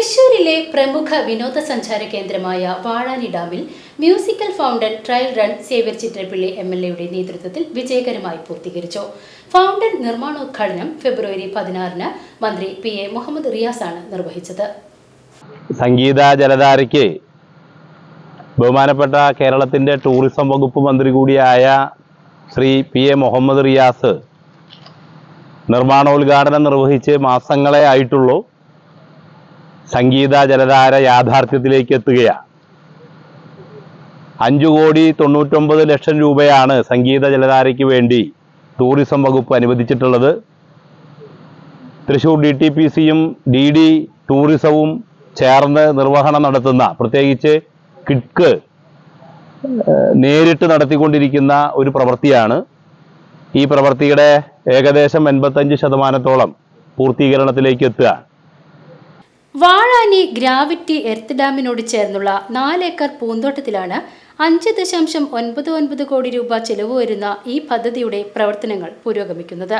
തൃശൂരിലെ പ്രമുഖ വിനോദസഞ്ചാര കേന്ദ്രമായ വാഴാനി ഡാമിൽ musical fountain trial run Xavier Chitrappilly M L എയുടെ നേതൃത്വത്തിൽ വിജയകരമായി പൂർത്തീകരിച്ചു. ഫൗണ്ടൻ നിർമ്മാണോദ്ഘാടനം ഫെബ്രുവരി പതിനാറിന് മന്ത്രി പി എ മുഹമ്മദ് ആണ് നിർവഹിച്ചത്. സംഗീത ജലധാരയ്ക്ക് ബഹുമാനപ്പെട്ട കേരളത്തിന്റെ ടൂറിസം വകുപ്പ് മന്ത്രി കൂടിയായ ശ്രീ പി എ മുഹമ്മദ് റിയാസ് നിർമ്മാണോദ്ഘാടനം നിർവഹിച്ച് മാസങ്ങളെ ആയിട്ടുള്ളൂ. സംഗീത ജലധാര യാഥാർത്ഥ്യത്തിലേക്ക് എത്തുകയാണ് അഞ്ചു കോടി തൊണ്ണൂറ്റൊമ്പത് ലക്ഷം രൂപയാണ് സംഗീത ജലധാരയ്ക്ക് വേണ്ടി ടൂറിസം വകുപ്പ് അനുവദിച്ചിട്ടുള്ളത്. തൃശൂർ ഡി ടി പി സിയും ഡി ഡി ടൂറിസവും ചേർന്ന് നിർവഹണം നടത്തുന്ന പ്രത്യേകിച്ച് കിഡ്ക്ക് നേരിട്ട് നടത്തിക്കൊണ്ടിരിക്കുന്ന ഒരു പ്രവൃത്തിയാണ്. ഈ പ്രവൃത്തിയുടെ ഏകദേശം എൺപത്തഞ്ച് ശതമാനത്തോളം പൂർത്തീകരണത്തിലേക്ക് എത്തുക. വാഴാനി ഗ്രാവിറ്റി എർത്ത് ഡാമിനോട് ചേർന്നുള്ള നാലേക്കർ പൂന്തോട്ടത്തിലാണ് അഞ്ച് ദശാംശം ഒൻപത് ഒൻപത് കോടി രൂപ ചെലവ് വരുന്ന ഈ പദ്ധതിയുടെ പ്രവർത്തനങ്ങൾ പുരോഗമിക്കുന്നത്.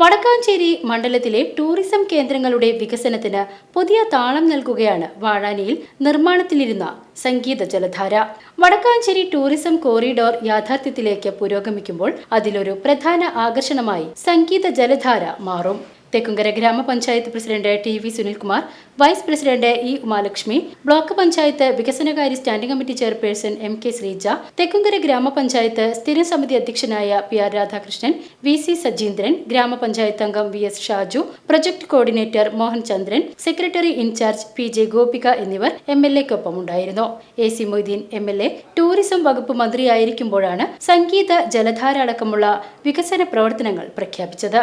വടക്കാഞ്ചേരി മണ്ഡലത്തിലെ ടൂറിസം കേന്ദ്രങ്ങളുടെ വികസനത്തിന് പുതിയ താളം നൽകുകയാണ് വാഴാനിയിൽ നിർമ്മാണത്തിലിരുന്ന സംഗീത ജലധാര. വടക്കാഞ്ചേരി ടൂറിസം കോറിഡോർ യാഥാർത്ഥ്യത്തിലേക്ക് പുരോഗമിക്കുമ്പോൾ അതിലൊരു പ്രധാന ആകർഷണമായി സംഗീത ജലധാര മാറും. തെക്കുംകര ഗ്രാമപഞ്ചായത്ത് president T V Sunilkumar vice president E Umalakshmi block panchayat വികസനകാര്യ standing committee chairperson M K Sreeja Thekkumkara ഗ്രാമപഞ്ചായത്ത് സ്ഥിരം സമിതി അധ്യക്ഷനായ P R Radhakrishnan V C Sajeendran ഗ്രാമപഞ്ചായത്ത് അംഗം V S Shaju project coordinator Mohan Chandran secretary in charge P J Gopika എന്നിവർ M L എക്കൊപ്പം ഉണ്ടായിരുന്നു. A C Moideen M L A tourism വകുപ്പ് മന്ത്രിയായിരിക്കുമ്പോഴാണ് സംഗീത ജലധാര അടക്കമുള്ള വികസന പ്രവർത്തനങ്ങൾ പ്രഖ്യാപിച്ചത്.